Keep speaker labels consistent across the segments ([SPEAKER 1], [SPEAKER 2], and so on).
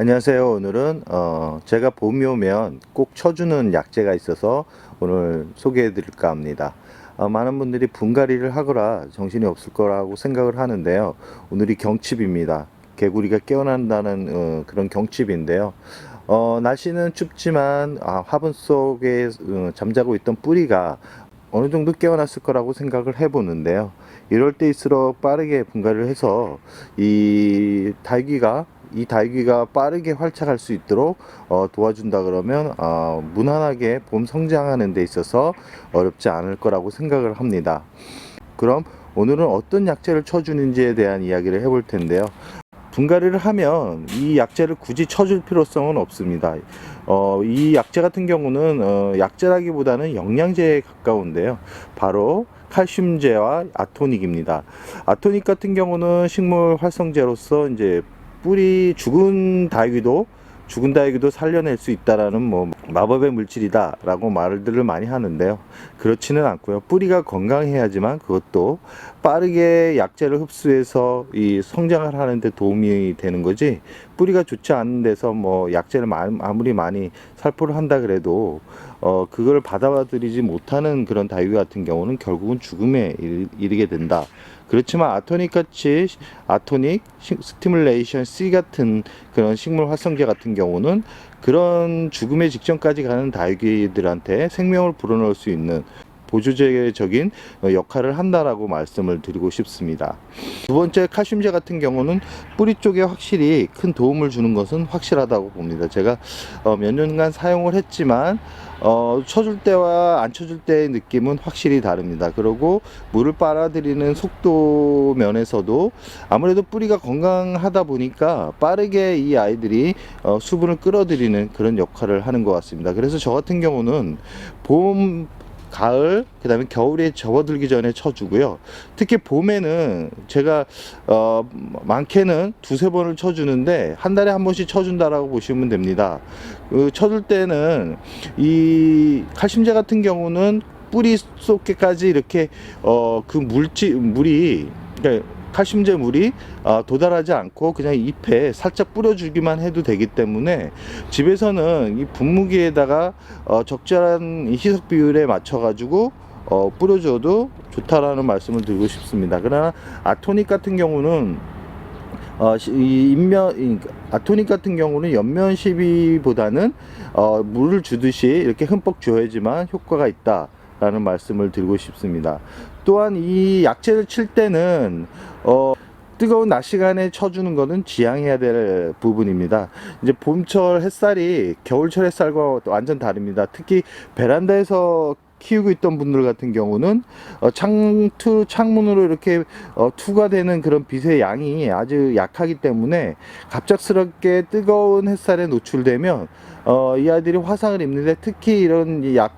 [SPEAKER 1] 안녕하세요. 오늘은 어, 제가 봄이 오면 꼭 쳐주는 약재가 있어서 오늘 소개해 드릴까 합니다. 어, 많은 분들이 분갈이를 하거나 정신이 없을 거라고 생각을 하는데요. 오늘이 경칩입니다. 개구리가 깨어난다는 어, 그런 경칩인데요. 어, 날씨는 춥지만 아, 화분 속에 어, 잠자고 있던 뿌리가 어느 정도 깨어났을 거라고 생각을 해보는데요. 이럴 때일수록 빠르게 분갈이를 해서 이 달기가 이 달기가 빠르게 활착할 수 있도록 어, 도와준다 그러면 어, 무난하게 봄 성장하는 데 있어서 어렵지 않을 거라고 생각을 합니다. 그럼 오늘은 어떤 약재를 쳐주는지에 대한 이야기를 해볼 텐데요. 분갈이를 하면 이 약재를 굳이 쳐줄 필요성은 없습니다. 어, 이 약재 같은 경우는 어, 약재라기보다는 영양제에 가까운데요. 바로 칼슘제와 아토닉입니다. 아토닉 같은 경우는 식물 활성제로서 이제 뿌리 죽은 다육이도 죽은 다육이도 살려낼 수 있다라는 뭐 마법의 물질이다라고 말들을 많이 하는데요. 그렇지는 않고요. 뿌리가 건강해야지만 그것도 빠르게 약재를 흡수해서 이 성장을 하는데 도움이 되는 거지. 뿌리가 좋지 않은 데서 뭐 약재를 마- 아무리 많이 살포를 한다 그래도 어 그걸 받아들이지 못하는 그런 다육이 같은 경우는 결국은 죽음에 일- 이르게 된다. 그렇지만 아토닉 같이 아토닉, 시- 스티뮬레이션 C 같은 그런 식물 활성제 같은 경우는 그런 죽음의 직전까지 가는 다육이들한테 생명을 불어넣을 수 있는 보조제적인 어, 역할을 한다라고 말씀을 드리고 싶습니다. 두 번째 칼슘제 같은 경우는 뿌리 쪽에 확실히 큰 도움을 주는 것은 확실하다고 봅니다. 제가 어, 몇 년간 사용을 했지만 어, 쳐줄 때와 안 쳐줄 때의 느낌은 확실히 다릅니다. 그리고 물을 빨아들이는 속도 면에서도 아무래도 뿌리가 건강하다 보니까 빠르게 이 아이들이 어, 수분을 끌어들이는 그런 역할을 하는 것 같습니다. 그래서 저 같은 경우는 봄 가을 그 다음에 겨울에 접어들기 전에 쳐주고요. 특히 봄에는 제가 어 많게는 두세 번을 쳐주는데 한 달에 한 번씩 쳐준다라고 보시면 됩니다. 그 쳐줄 때는 이 칼슘제 같은 경우는 뿌리 속에까지 이렇게 어 그 물질 물이 그러니까 칼슘제 물이 어, 도달하지 않고 그냥 잎에 살짝 뿌려주기만 해도 되기 때문에 집에서는 이 분무기에다가 어, 적절한 이 희석 비율에 맞춰 가지고 어, 뿌려줘도 좋다라는 말씀을 드리고 싶습니다. 그러나 아토닉 같은 경우는 어, 시- 이 인면 이 아토닉 같은 경우는 연면 시비보다는 어, 물을 주듯이 이렇게 흠뻑 줘야지만 효과가 있다 라는 말씀을 드리고 싶습니다. 또한 이 약재를 칠 때는 어, 뜨거운 낮 시간에 쳐주는 것은 지양해야 될 부분입니다. 이제 봄철 햇살이 겨울철 햇살과 완전 다릅니다. 특히 베란다에서 키우고 있던 분들 같은 경우는 어, 창투 창문으로 이렇게 어, 투과되는 그런 빛의 양이 아주 약하기 때문에 갑작스럽게 뜨거운 햇살에 노출되면 어, 이 아이들이 화상을 입는데 특히 이런 이약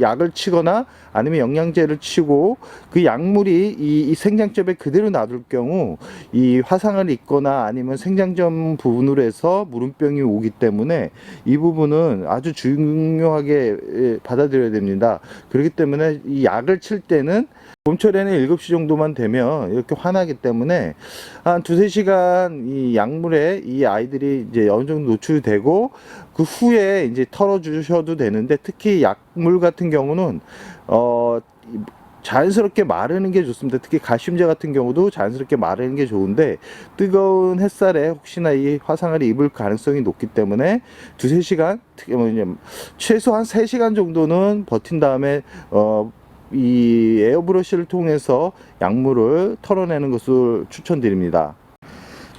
[SPEAKER 1] 약을 치거나 아니면 영양제를 치고 그 약물이 이, 이 생장점에 그대로 놔둘 경우 이 화상을 입거나 아니면 생장점 부분으로 해서 무름병이 오기 때문에 이 부분은 아주 중요하게 예, 받아들여야 됩니다. 그렇기 때문에 이 약을 칠 때는 봄철에는 7시 정도만 되면 이렇게 환하기 때문에 한 두세 시간 이 약물에 이 아이들이 이제 어느 정도 노출되고 그 후에 이제 털어주셔도 되는데 특히 약물 같은 경우는 어 이- 자연스럽게 마르는 게 좋습니다. 특히 가심제 같은 경우도 자연스럽게 마르는 게 좋은데 뜨거운 햇살에 혹시나 이 화상을 입을 가능성이 높기 때문에 두세 시간 특히 뭐 최소한 세 시간 정도는 버틴 다음에 어 이 에어브러시를 통해서 약물을 털어내는 것을 추천드립니다.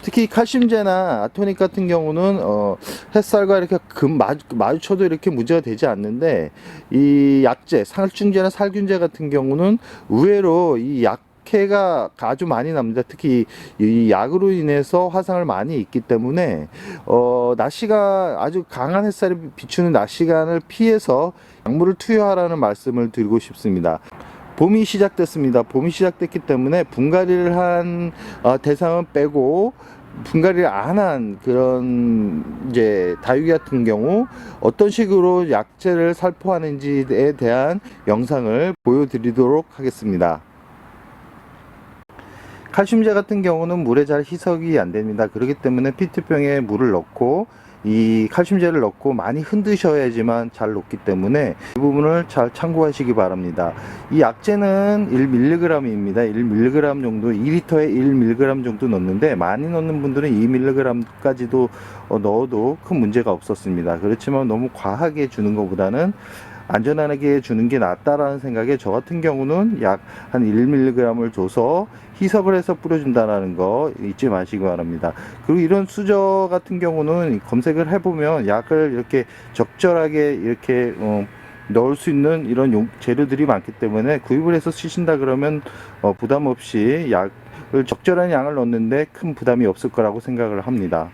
[SPEAKER 1] 특히 칼슘제나 아토닉 같은 경우는 어, 햇살과 이렇게 금 마주, 마주쳐도 이렇게 문제가 되지 않는데 이 약제, 살균제나 살균제 같은 경우는 의외로 이 약 해가 아주 많이 납니다. 특히 이 약으로 인해서 화상을 많이 입기 때문에 어, 낮 시간 아주 강한 햇살이 비추는 낮 시간을 피해서 약물을 투여하라는 말씀을 드리고 싶습니다. 봄이 시작됐습니다. 봄이 시작됐기 때문에 분갈이를 한 어, 대상은 빼고 분갈이를 안 한 그런 이제 다육이 같은 경우 어떤 식으로 약재를 살포하는지에 대한 영상을 보여드리도록 하겠습니다. 칼슘제 같은 경우는 물에 잘 희석이 안 됩니다. 그렇기 때문에 피트병에 물을 넣고 이 칼슘제를 넣고 많이 흔드셔야지만 잘 녹기 때문에 이 부분을 잘 참고하시기 바랍니다. 이 약재는 1mg입니다. 1mg 정도, 2리터에 1mg 정도 넣는데 많이 넣는 분들은 2mg까지도 어, 넣어도 큰 문제가 없었습니다. 그렇지만 너무 과하게 주는 것보다는 안전하게 주는 게 낫다라는 생각에 저 같은 경우는 약 한 1mg을 줘서 희석을 해서 뿌려준다라는 거 잊지 마시기 바랍니다. 그리고 이런 수저 같은 경우는 검색을 해보면 약을 이렇게 적절하게 이렇게 어, 넣을 수 있는 이런 용- 재료들이 많기 때문에 구입을 해서 쓰신다 그러면 어, 부담 없이 약을 적절한 양을 넣는데 큰 부담이 없을 거라고 생각을 합니다.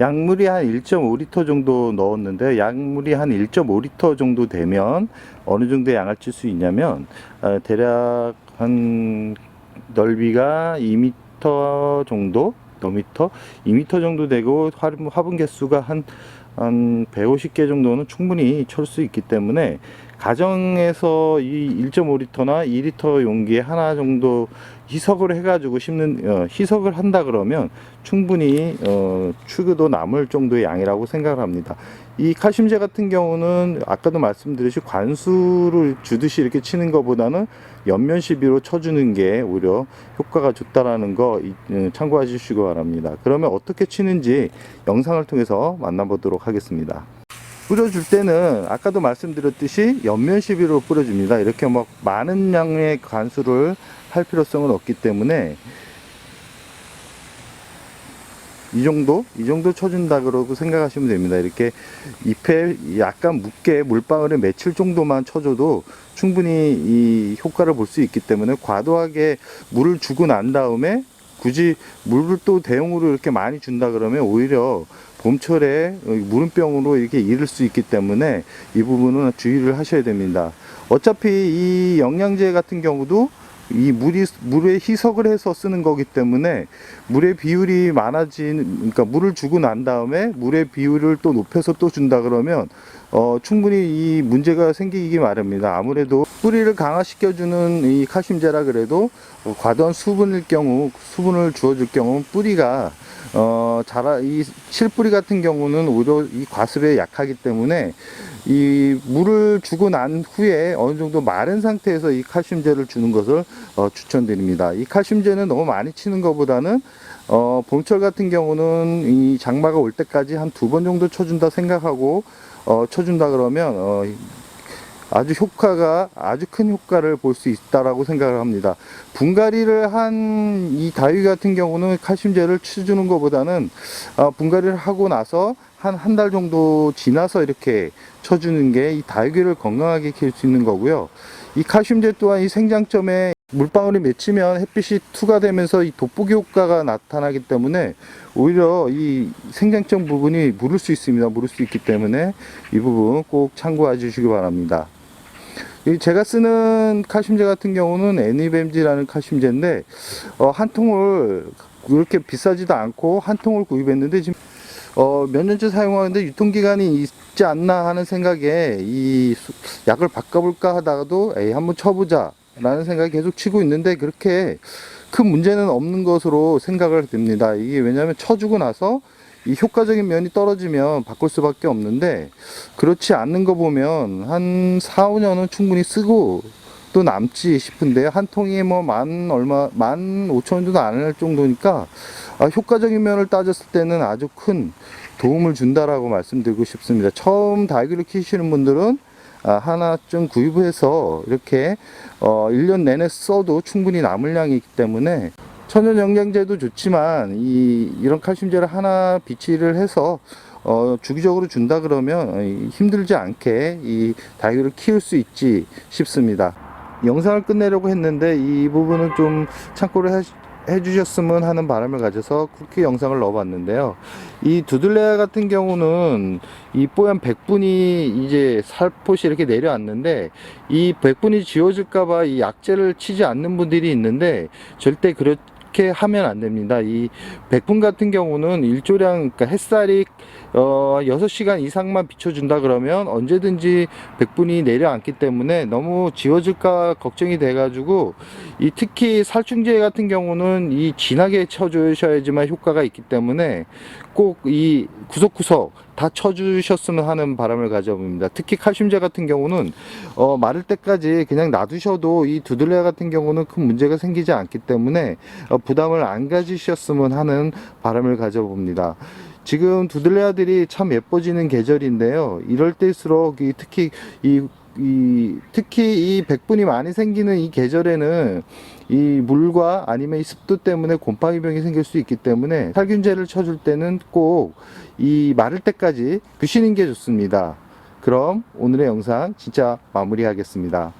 [SPEAKER 1] 약물이 한 1.5리터 정도 넣었는데 약물이 한 1.5리터 정도 되면 어느 정도 양을 칠 수 있냐면 어, 대략 한 넓이가 2m 정도, 너미터, 2m 정도 되고 화분 개수가 한, 한 150개 정도는 충분히 철 수 있기 때문에 가정에서 이 1.5리터나 2리터 용기에 하나 정도 희석을 해가지고 심는 어, 희석을 한다 그러면 충분히 어, 추구도 남을 정도의 양이라고 생각을 합니다. 이 칼슘제 같은 경우는 아까도 말씀드렸듯이 관수를 주듯이 이렇게 치는 것보다는 옆면 시비로 쳐주는 게 오히려 효과가 좋다라는 거 참고해 주시기 바랍니다. 그러면 어떻게 치는지 영상을 통해서 만나보도록 하겠습니다. 뿌려줄 때는 아까도 말씀드렸듯이 옆면 시비로 뿌려줍니다. 이렇게 막 많은 양의 관수를 할 필요성은 없기 때문에 이 정도 이 정도 쳐준다 그러고 생각하시면 됩니다. 이렇게 잎에 약간 묻게 물방울에 맺힐 정도만 쳐줘도 충분히 이 효과를 볼 수 있기 때문에 과도하게 물을 주고 난 다음에 굳이 또 대용으로 이렇게 많이 준다 그러면 오히려 봄철에 물음병으로 이렇게 잃을 수 있기 때문에 이 부분은 주의를 하셔야 됩니다. 어차피 이 영양제 같은 경우도 이 물이 물에 희석을 해서 쓰는 거기 때문에 물의 비율이 많아진 그러니까 물을 주고 난 다음에 물의 비율을 또 높여서 또 준다 그러면 어 충분히 이 문제가 생기기 마련입니다. 아무래도 뿌리를 강화시켜주는 이 칼슘제라 그래도 어, 과도한 수분일 경우 수분을 주어줄 경우 뿌리가 어 자라 이 실뿌리 같은 경우는 오히려 이 과습에 약하기 때문에 이 물을 주고 난 후에 어느 정도 마른 상태에서 이 칼슘제를 주는 것을 어, 추천드립니다. 이 칼슘제는 너무 많이 치는 것보다는 어, 봄철 같은 경우는 이 장마가 올 때까지 한 두 번 정도 쳐준다 생각하고 어, 쳐준다 그러면 어, 아주 효과가 아주 큰 효과를 볼 수 있다라고 생각을 합니다. 분갈이를 한 이 다위 같은 경우는 칼슘제를 쳐주는 것보다는 어, 분갈이를 하고 나서 한 한 달 정도 지나서 이렇게 쳐주는 게 이 다육이를 건강하게 키울 수 있는 거고요. 이 칼슘제 또한 이 생장점에 물방울이 맺히면 햇빛이 투과되면서 이 돋보기 효과가 나타나기 때문에 오히려 이 생장점 부분이 물을 수 있습니다. 물을 수 있기 때문에 이 부분 꼭 참고해 주시기 바랍니다. 이 제가 쓰는 칼슘제 같은 경우는 애니뱀지라는 칼슘제인데 어, 한 통을 그렇게 비싸지도 않고 한 통을 구입했는데 지금 어, 몇 년째 사용하는데 유통기간이 있지 않나 하는 생각에 이 수- 약을 바꿔볼까 하다가도 에이 한번 쳐보자 라는 생각이 계속 치고 있는데 그렇게 큰 문제는 없는 것으로 생각을 됩니다. 이게 왜냐하면 쳐주고 나서 이 효과적인 면이 떨어지면 바꿀 수밖에 없는데 그렇지 않는 거 보면 한 4, 5년은 충분히 쓰고 또 남지 싶은데 한 통이 뭐 만 얼마 만 5천 원 정도 안 할 정도니까 아, 효과적인 면을 따졌을 때는 아주 큰 도움을 준다라고 말씀드리고 싶습니다. 처음 다육이를 키우시는 분들은 아, 하나쯤 구입해서 이렇게 어, 1년 내내 써도 충분히 남을 양이기 때문에 천연 영양제도 좋지만 이 이런 칼슘제를 하나 비치를 해서 어, 주기적으로 준다 그러면 힘들지 않게 이 다육이를 키울 수 있지 싶습니다. 영상을 끝내려고 했는데 이 부분은 좀 참고를 해, 해주셨으면 하는 바람을 가져서 쿠키 영상을 넣어봤는데요. 이 두들레아 같은 경우는 이 뽀얀 백분이 이제 살포시 이렇게 내려왔는데 이 백분이 지워질까봐 이 약제를 치지 않는 분들이 있는데 절대 그렇 그렇게 하면 안 됩니다. 이 백분 같은 경우는 일조량 그러니까 햇살이 어 6시간 이상만 비춰준다 그러면 언제든지 백분이 내려앉기 때문에 너무 지워질까 걱정이 돼 가지고 이 특히 살충제 같은 경우는 이 진하게 쳐주셔야지만 효과가 있기 때문에 꼭 이 구석구석 다 쳐주셨으면 하는 바람을 가져봅니다. 특히 칼슘제 같은 경우는 어, 마를 때까지 그냥 놔두셔도 이 두들레 같은 경우는 큰 문제가 생기지 않기 때문에 어, 부담을 안 가지셨으면 하는 바람을 가져봅니다. 지금 두들레아들이 참 예뻐지는 계절인데요. 이럴 때일수록 이 특히 이, 이 특히 이 백분이 많이 생기는 이 계절에는 이 물과 아니면 이 습도 때문에 곰팡이병이 생길 수 있기 때문에 살균제를 쳐줄 때는 꼭 이 마를 때까지 두시는 게 좋습니다. 그럼 오늘의 영상 진짜 마무리하겠습니다.